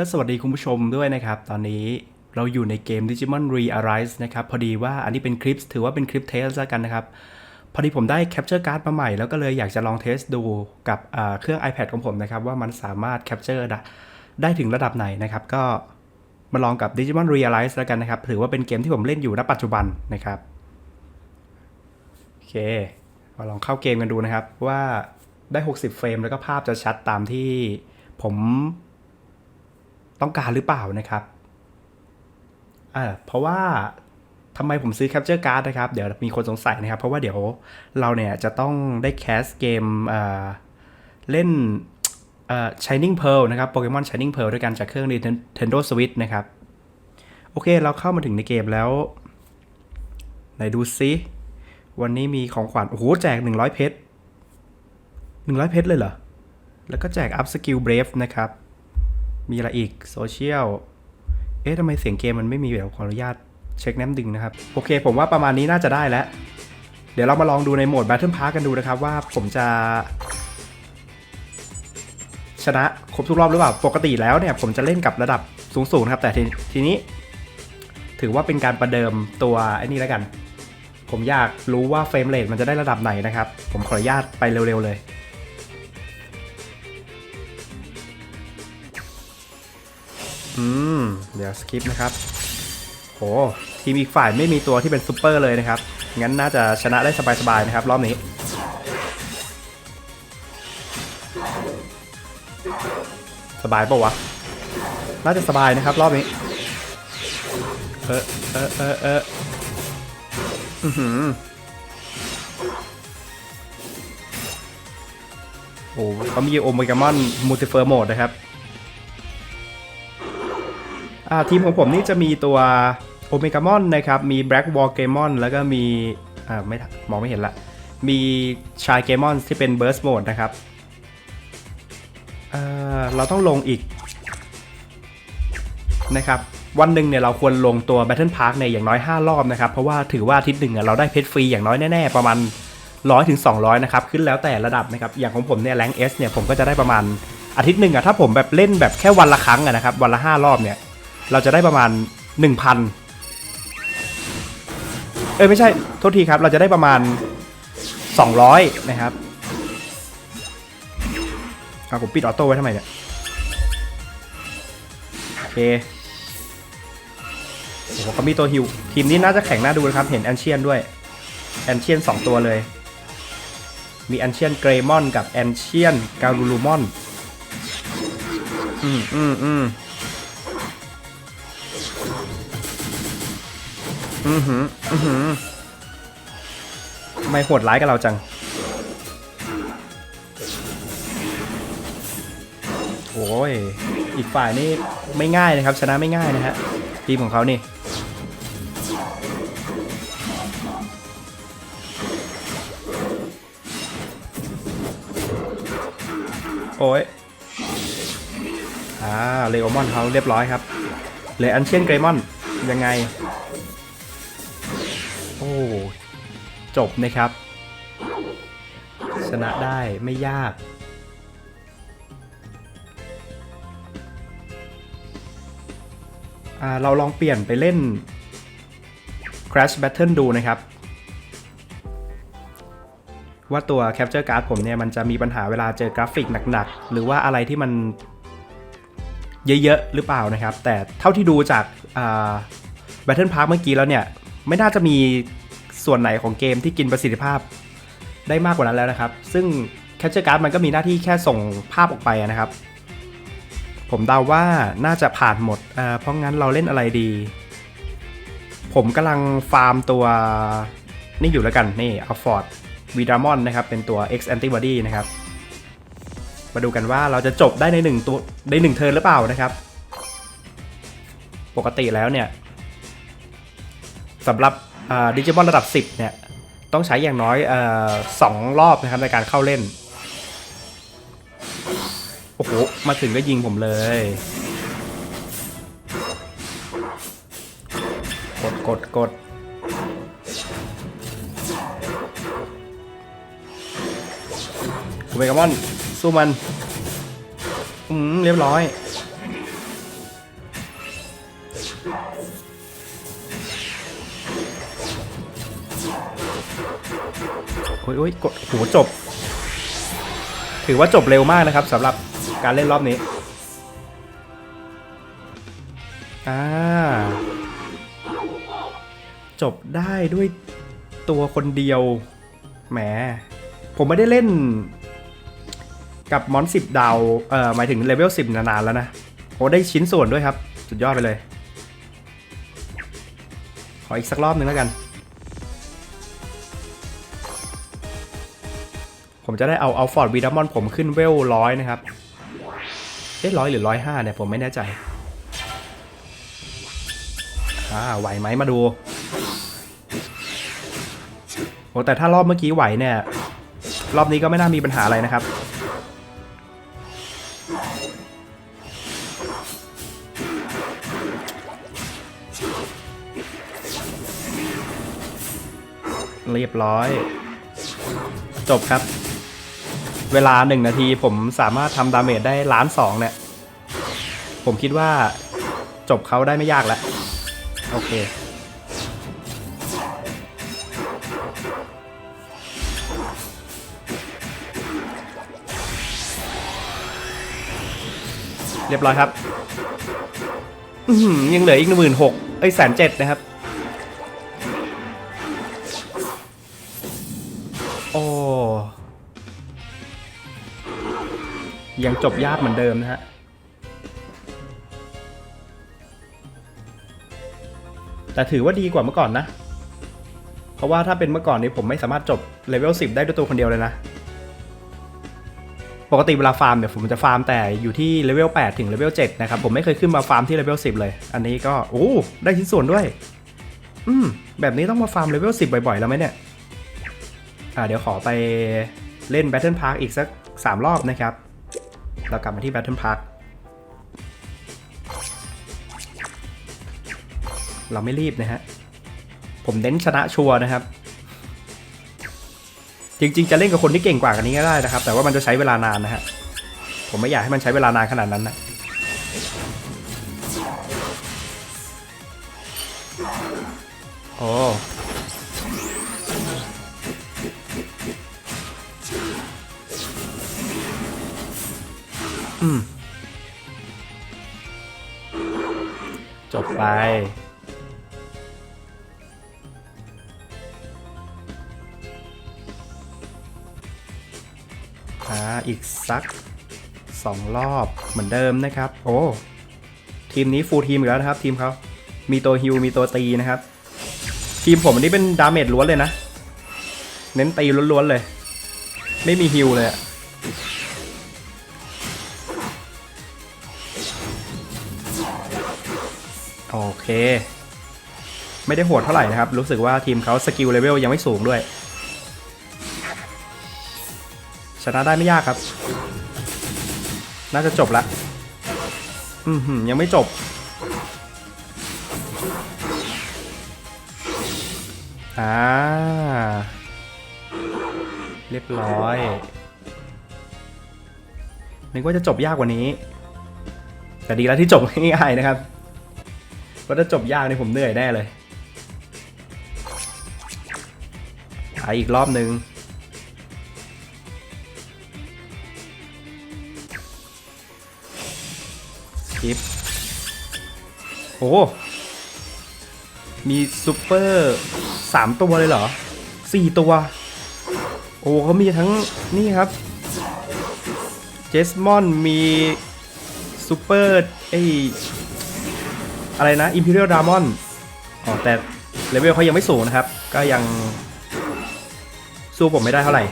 ก็สวัสดีคุณผู้ชมด้วยนะครับ ตอนนี้เราอยู่ในเกม Digimon Re-Arise นะครับ พอดีว่าอันนี้เป็นคลิป ถือว่าเป็นคลิปเทสแล้วกันนะครับ พอดีผมได้ Capture Card มาใหม่ แล้วก็เลยอยากจะลองเทสดูกับเครื่อง iPad ของผมนะครับ ว่ามันสามารถ Capture ได้ได้ถึงระดับไหนนะครับ ก็มาลองกับ Digimon Re-Arise แล้วกันนะครับ ถือว่าเป็นเกมที่ผมเล่นอยู่ณปัจจุบันนะครับ โอเค มาลองเข้าเกมกันดูนะครับว่าได้ 60 เฟรมแล้วก็ภาพจะชัดตามที่ผม ต้องการหรือเปล่านะครับอ่าเพราะว่าทำไมผมซื้อ Capture Card นะครับ เดี๋ยวมีคนสงสัยนะครับ เพราะว่าเดี๋ยวเราเนี่ยจะต้องได้แคสเกมอ่าเล่นอ่า Shining Pearl นะครับโปเกมอน Shining Pearl ด้วยกันจากเครื่อง Nintendo Switch นะครับ โอเคเราเข้ามาถึงในเกมแล้ว ไหนดูซิวันนี้มีของขวัญ โอ้โห แจก 100 เพชร 100 เพชรเลยเหรอ แล้วก็แจก Up Skill Brave นะครับ มีอะไรอีกโซเชียลเอ๊ะทำไมเสียงเกมมันไม่มีเดี๋ยวขออนุญาตเช็คแนมดึงนะครับ โอเค ผมว่าประมาณนี้น่าจะได้แล้ว เดี๋ยวเรามาลองดูในโหมด Battle Pass กันดูนะครับว่าผมจะ ชนะครบทุกรอบหรือเปล่า ปกติแล้วเนี่ย ผมจะเล่นกับระดับสูงๆครับ แต่ทีทีนี้ ถือว่าเป็นการประเดิมตัวไอ้นี่แล้วกัน ผมอยากรู้ว่าเฟรมเรทมันจะได้ระดับไหนนะครับ ผมขออนุญาตไปเร็วๆเลย อืม เดี๋ยวสคิปนะครับ โห ทีมอีกฝ่ายไม่มีตัวที่เป็นซูเปอร์เลยนะครับ งั้นน่าจะชนะได้สบายๆนะครับ รอบนี้ สบายปะวะ น่าจะสบายนะครับ รอบนี้ เออเออเออเอออือหือโอ้เขามีโอเมกามอนมูติเฟอร์โหมดนะครับ ทีมของผมนี่จะมีตัวโอเมกามอนนะครับ มีแบล็กวอลเกมอนแล้วก็มีอ่าไม่มองไม่เห็นละ มีชายเกมอนที่เป็นเบิร์สโหมดนะครับเอ่อเราต้องลงอีกนะครับวันหนึ่งเนี่ยเราควรลงตัว Battle Park ในยอย่างน้อย 5 รอบนะครับ เพราะว่าถือว่าอาทิตย์หนึ่งเราได้เพชรฟรีอย่างน้อยแน่ๆ ประมาณ 100ถึง200 นะครับ ขึ้นแล้วแต่ระดับนะครับ อย่างของผมเนี่ยแรง S เนี่ยผมก็จะได้ประมาณอาทิตย์หนึ่งอะถ้าผมแบบเล่นแบบแค่วันละครั้งอะนะครับวันละ 5 รอบเนี่ย เราจะได้ประมาณ 1,000 เอ้ยไม่ใช่ โทษทีครับ เราจะได้ประมาณ 200 นะครับเอาผมปิดออโต้ไว้ทำไมเนี่ย โอเคโอ้โหเขามีตัวฮิว ทีมนี้น่าจะแข่งน่าดูนะครับ เห็นแอนเชียนด้วย แอนเชียน 2 ตัวเลย มีแอนเชียนเกรมอนกับแอนเชียนการูลูมอน อืมอืมอืม อือหือ อือหือทำไมโหดร้ายกับเราจัง โอ้ย อีกฝ่ายนี่ไม่ง่ายนะครับ ชนะไม่ง่ายนะฮะ ทีมของเขานี่โอ้ย อ่า เลโอมอนเขาเรียบร้อยครับ เลอันเชียนเกรมอน ยังไง อ้จบนะครับ ชนะได้ไม่ยาก เราลองเปลี่ยนไปเล่น Crash Battle ดูนะครับ ว่าตัว Capture Card ผมเนี่ย มันจะมีปัญหาเวลาเจอกราฟิกหนักๆ หรือว่าอะไรที่มันเยอะๆ หรือเปล่านะครับ แต่เท่าที่ดูจาก Battle Park เมื่อกี้แล้วเนี่ย ไม่น่าจะมีส่วนไหนของเกมที่กินประสิทธิภาพได้มากกว่านั้นแล้วนะครับ ซึ่ง Capture Card มันก็มีหน้าที่แค่ส่งภาพออกไปนะครับ ผมเดาว่าน่าจะผ่านหมดอ่าเพราะงั้นเราเล่นอะไรดี ผมกำลังฟาร์มตัวนี่อยู่แล้วกัน นี่อัลฟอร์ดวีดามอนนะครับ เป็นตัว X Antibody นะครับ มาดูกันว่าเราจะจบได้ในหนึ่งตัวในหนึ่งเทิร์นหรือเปล่านะครับ ปกติแล้วเนี่ย สำหรับดิจิมอนระดับ 10 เนี่ย ต้องใช้อย่างน้อยสองรอบนะครับในการเข้าเล่น โอ้โห มาถึงก็ยิงผมเลยกดกดกดโอเมกามอน สู้มัน อืม เรียบร้อย โอ้ยโอ้ยกดโหจบ ถือว่าจบเร็วมากนะครับสำหรับการเล่นรอบนี้อ่าจบได้ด้วยตัวคนเดียวแหมผมไม่ได้เล่น กับมอนสิบดาวเอ่อหมายถึงเลเวลสิบนานๆแล้วนะโอ้ได้ชิ้นส่วนด้วยครับ สุดยอดไปเลย ขออีกสักรอบหนึ่งแล้วกัน ผมจะได้เอาเอาฟอร์ดวีดามอนผมขึ้นเวลร้อยนะครับเอ๊ะร้อยหรือร้อยห้าเนี่ยผมไม่แน่ใจอ่าไหวไหมมาดูโอ้แต่ถ้ารอบเมื่อกี้ไหวเนี่ย รอบนี้ก็ไม่น่ามีปัญหาอะไรนะครับเรียบร้อย จบครับ เวลาหนึ่งนาทีผมสามารถทำดาเมจได้ล้านสองเนี่ย ผมคิดว่าจบเขาได้ไม่ยากแล้ว โอเค เรียบร้อยครับยังเหลืออีกหมื่นหกเอ้ยแสนเจ็ดนะครับ ยังจบยากเหมือนเดิมนะฮะแต่ถือว่าดีกว่าเมื่อก่อนนะ เพราะว่าถ้าเป็นเมื่อก่อนนี้ผมไม่สามารถจบเลเวล10 ได้ด้วยตัวคนเดียวเลยนะ ปกติเวลาฟาร์มเนี่ยผมจะฟาร์มแต่อยู่ที่เลเวล8ถึงเลเวล7นะครับ ผมไม่เคยขึ้นมาฟาร์มที่เลเวล10 เลย อันนี้ก็ โอ้ ได้ชิ้นส่วนด้วย อืม แบบนี้ต้องมาฟาร์มเลเวล10 บ่อยๆ แล้วไหมเนี่ย อ่า เดี๋ยวขอไปเล่น Battle Park อีกสัก 3 รอบนะครับ เรากลับมาที่ Battle Park เราไม่รีบนะฮะ ผมเน้นชนะชัวร์นะครับ จริงๆ จะเล่นกับคนที่เก่งกว่ากันนี้ก็ได้นะครับ แต่ว่ามันจะใช้เวลานานนะฮะ ผมไม่อยากให้มันใช้เวลานานขนาดนั้นนะโอ้ อืม จบไป อ่า อีกสักสองรอบเหมือนเดิมนะครับ โอ้ ทีมนี้ฟูลทีมอีกแล้วนะครับ ทีมเขามีตัวฮิวมีตัวตีนะครับ ทีมผมอันนี้เป็นดาเมจล้วนเลยนะ เน้นตีล้วนๆเลย ไม่มีฮิวเลยอะ เค ไม่ได้โหดเท่าไหร่นะครับ รู้สึกว่าทีมเขาสกิลเลเวลยังไม่สูงด้วย ชนะได้ไม่ยากครับ น่าจะจบละ อืมหยังไม่จบ อ่า เรียบร้อยนึกว่าจะจบยากกว่านี้ แต่ดีแล้วที่จบง่ายๆนะครับ เพราะถ้าจบยากนี่ผมเหนื่อยแน่เลยหาอีกรอบนึงคิปโอ้มีซูเปอร์สามตัวเลยเหรอสี่ตัว โอ้เขามีทั้งนี่ครับเจสมอนมีซูเปอร์ไอ อะไรนะอิมพีเรียลดามอนอ๋อแต่เลเวลเขายังไม่สูงนะครับ ก็ยังสู้ผมไม่ได้เท่าไหร่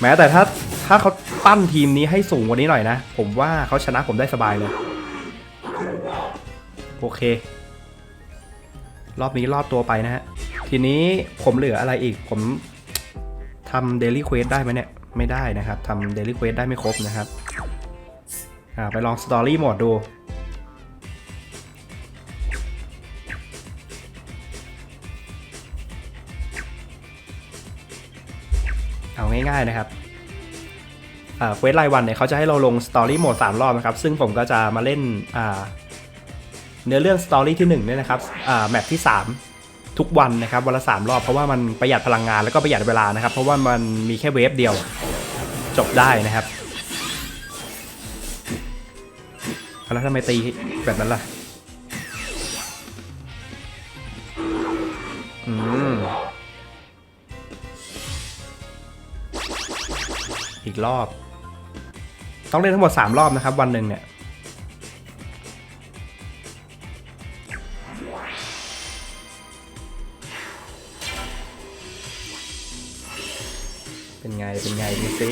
แม้แต่ถ้าถ้าเขาปั้นทีมนี้ให้สูงกว่านี้หน่อยนะ ผมว่าเขาชนะผมได้สบายเลย โอเค รอบนี้รอบตัวไปนะฮะ ทีนี้ผมเหลืออะไรอีก ผมทำเดลี่เควสได้ไหมเนี่ย ไม่ได้นะครับทำเดลี่เควสได้ไม่ครบนะครับ อ่า ไปลองสตอรี่โหมดดู ง่ายๆนะครับเควสรายวันเนี่ยเขาจะให้เราลงสตอรี่โหมด3รอบนะครับ ซึ่งผมก็จะมาเล่นเนื้อเรื่องสตอรี่ที่1เนี่ยนะครับแมปที่ 3 ทุกวันนะครับวันละสามรอบเพราะว่ามันประหยัดพลังงานแล้วก็ประหยัดเวลานะครับ เพราะว่ามันมีแค่เวฟเดียวจบได้นะครับแล้วทำไมตีแบบนั้นล่ะ รอบ ต้องเล่นทั้งหมด 3 รอบนะครับ วันหนึ่งเนี่ย เป็นไง เป็นไงดูสิ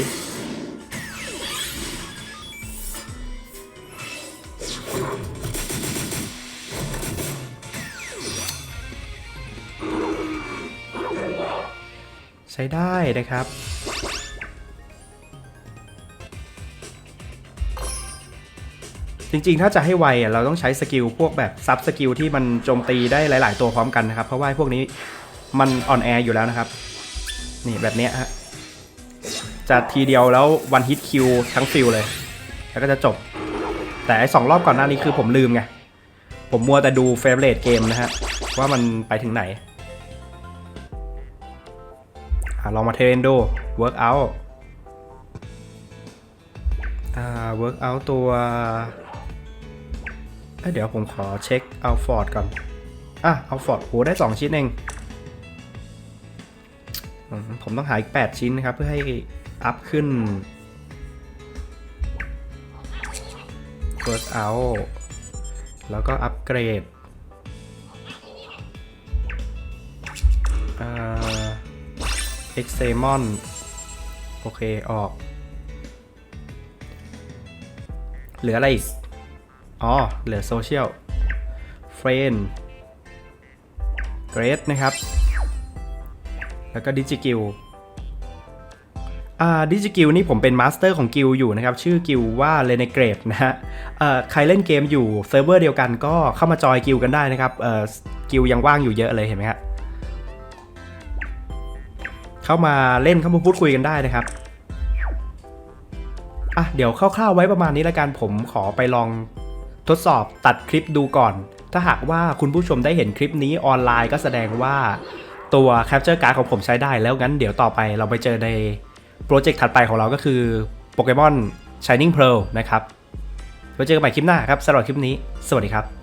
ใช้ได้นะครับ จริงๆ ถ้าจะให้ไวอะเราต้องใช้สกิลพวกแบบซับสกิลที่มันโจมตีได้หลาย ๆ ตัวพร้อมกันนะครับ เพราะว่าพวกนี้มันอ่อนแออยู่แล้วนะครับ นี่แบบเนี้ยฮะจะทีเดียวแล้ววันฮิตคิวทั้งฟิลเลย แล้วก็จะจบ แต่ไอ้สองรอบก่อนหน้านี้คือผมลืมไง ผมมัวแต่ดูเฟร v เรทเกมนะฮะ ว่ามันไปถึงไหนอลองมาเทรนดู work out อ่า work out ตัว เดี๋ยวผมขอเช็คเอาฟอร์ดก่อน อะเอาฟอร์ดโหได้ 2 ชิ้นเอง ผมต้องหาอีก 8 ชิ้นนะครับ เพื่อให้อัพขึ้น work out แล้วก็อัปเกรดเอ่า e x e m o n โอเค ออก เหลืออะไรอีก อ๋อ เหลือโซเชียลเฟรนเกรดนะครับ แล้วก็ดิจิกิลอ่าดิจิกิลนี่ผมเป็นมาสเตอร์ของกิลอยู่นะครับ ชื่อกิลว่าเลนเกรดนะฮะเอ่อใครเล่นเกมอยู่เซิร์ฟเวอร์เดียวกันก็เข้ามาจอยกิลกันได้นะครับเอ่อกิลยังว่างอยู่เยอะเลยเห็นไหมฮะเข้ามาเล่นเข้ามาพูดคุยกันได้นะครับอะเดี๋ยวคร่าวๆไว้ประมาณนี้แล้วกันผมขอไปลอง ทดสอบตัดคลิปดูก่อน ถ้าหากว่าคุณผู้ชมได้เห็นคลิปนี้ออนไลน์ก็แสดงว่าตัว Capture Card ของผมใช้ได้แล้วงั้นเดี๋ยวต่อไปเราไปเจอในโปรเจกต์ถัดไปของเราก็คือโปเกมอน Shining Pearl นะครับไว้เจอกันใหม่คลิปหน้าครับสำหรับคลิปนี้ สวัสดีครับ